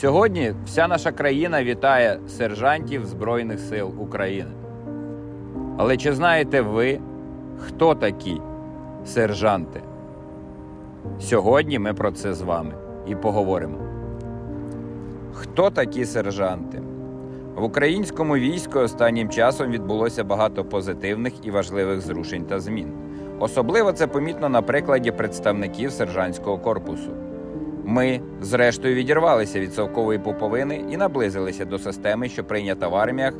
Сьогодні вся наша країна вітає сержантів Збройних сил України. Але чи знаєте ви, хто такі сержанти? Сьогодні ми про це з вами і поговоримо. Хто такі сержанти? В українському війську останнім часом відбулося багато позитивних і важливих зрушень та змін. Особливо це помітно на прикладі представників сержантського корпусу. Ми, зрештою, відірвалися від совкової поповини і наблизилися до системи, що прийнята в арміях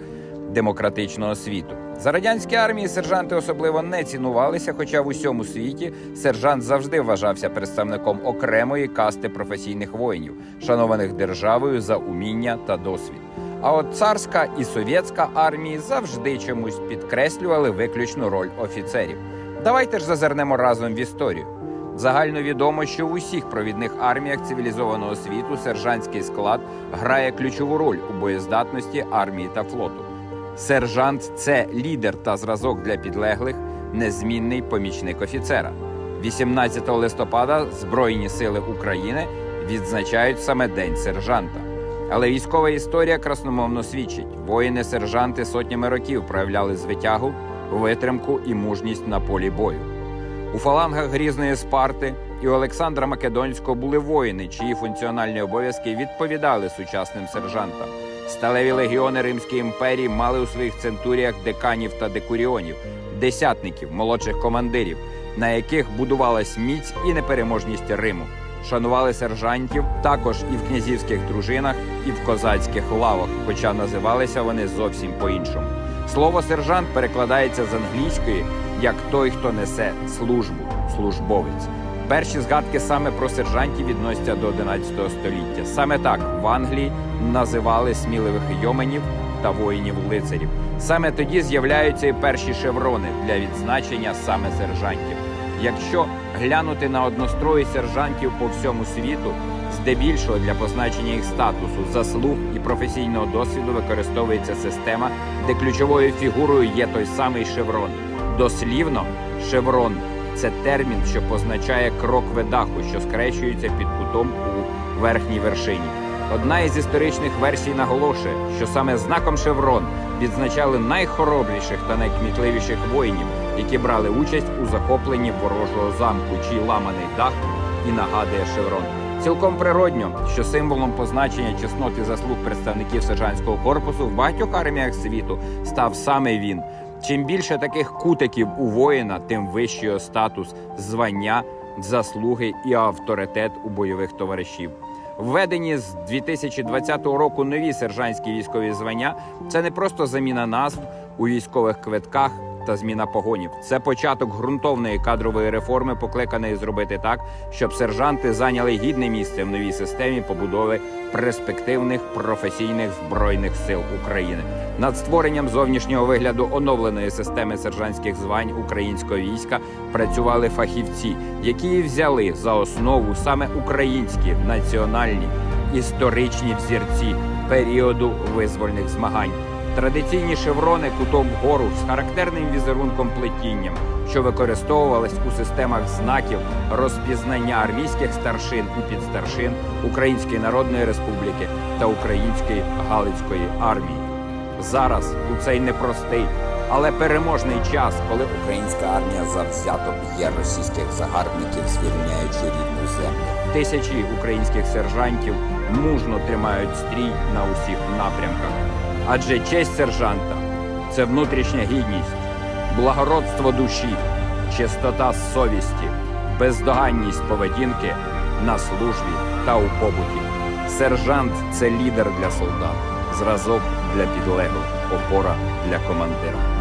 демократичного світу. За радянські армії сержанти особливо не цінувалися, хоча в усьому світі сержант завжди вважався представником окремої касти професійних воїнів, шанованих державою за уміння та досвід. А от царська і совєтська армії завжди чомусь підкреслювали виключну роль офіцерів. Давайте ж зазирнемо разом в історію. Загально відомо, що в усіх провідних арміях цивілізованого світу сержантський склад грає ключову роль у боєздатності армії та флоту. Сержант це лідер та зразок для підлеглих, незмінний помічник офіцера. 18 листопада Збройні сили України відзначають саме День сержанта. Але військова історія красномовно свідчить: воїни-сержанти сотнями років проявляли звитягу, витримку і мужність на полі бою. У фалангах грізної Спарти і Олександра Македонського були воїни, чиї функціональні обов'язки відповідали сучасним сержантам. Сталеві легіони Римської імперії мали у своїх центуріях деканів та декуріонів, десятників, молодших командирів, на яких будувалась міць і непереможність Риму. Шанували сержантів також і в князівських дружинах, і в козацьких лавах, хоча називалися вони зовсім по-іншому. Слово сержант перекладається з англійської як той, хто несе службу, службовець. Перші згадки саме про сержантів відносяться до 11 століття. Саме так в Англії називали сміливих йоменів та воїнів-лицарів. Саме тоді з'являються і перші шеврони для відзначення саме сержантів. Якщо глянути на однострої сержантів по всьому світу, здебільшого для позначення їх статусу, заслуг і професійного досвіду використовується система, де ключовою фігурою є той самий шеврон. Дослівно, шеврон це термін, що позначає крок даху, що скрещується під кутом у верхній вершині. Одна із історичних версій наголошує, що саме знаком шеврон відзначали найхоробліших та найкмітливіших воїнів, які брали участь у захопленні ворожого замку, чий ламаний дах і нагадує шеврон. Цілком природньо, що символом позначення чесноти заслуг представників сержантського корпусу в багатьох арміях світу став саме він. Чим більше таких кутиків у воїна, тим вищий його статус, звання, заслуги і авторитет у бойових товаришів. Введені з 2020 року нові сержантські військові звання це не просто заміна назв у військових квитках та зміна погонів. Це початок ґрунтовної кадрової реформи, покликаної зробити так, щоб сержанти зайняли гідне місце в новій системі побудови перспективних професійних збройних сил України. Над створенням зовнішнього вигляду оновленої системи сержантських звань українського війська працювали фахівці, які взяли за основу саме українські національні історичні взірці періоду визвольних змагань. Традиційні шеврони кутом вгору з характерним візерунком плетінням, що використовувались у системах знаків розпізнання армійських старшин і підстаршин Української Народної Республіки та Української Галицької армії. Зараз у цей непростий, але переможний час, коли Українська армія завзято б'є російських загарбників, звільняючи рідну землю. тисячі українських сержантів мужно тримають стрій на усіх напрямках. Адже честь сержанта це внутрішня гідність, благородство душі, чистота совісті, бездоганність поведінки на службі та у побуті. Сержант це лідер для солдат, зразок для підлеглих, опора для командира.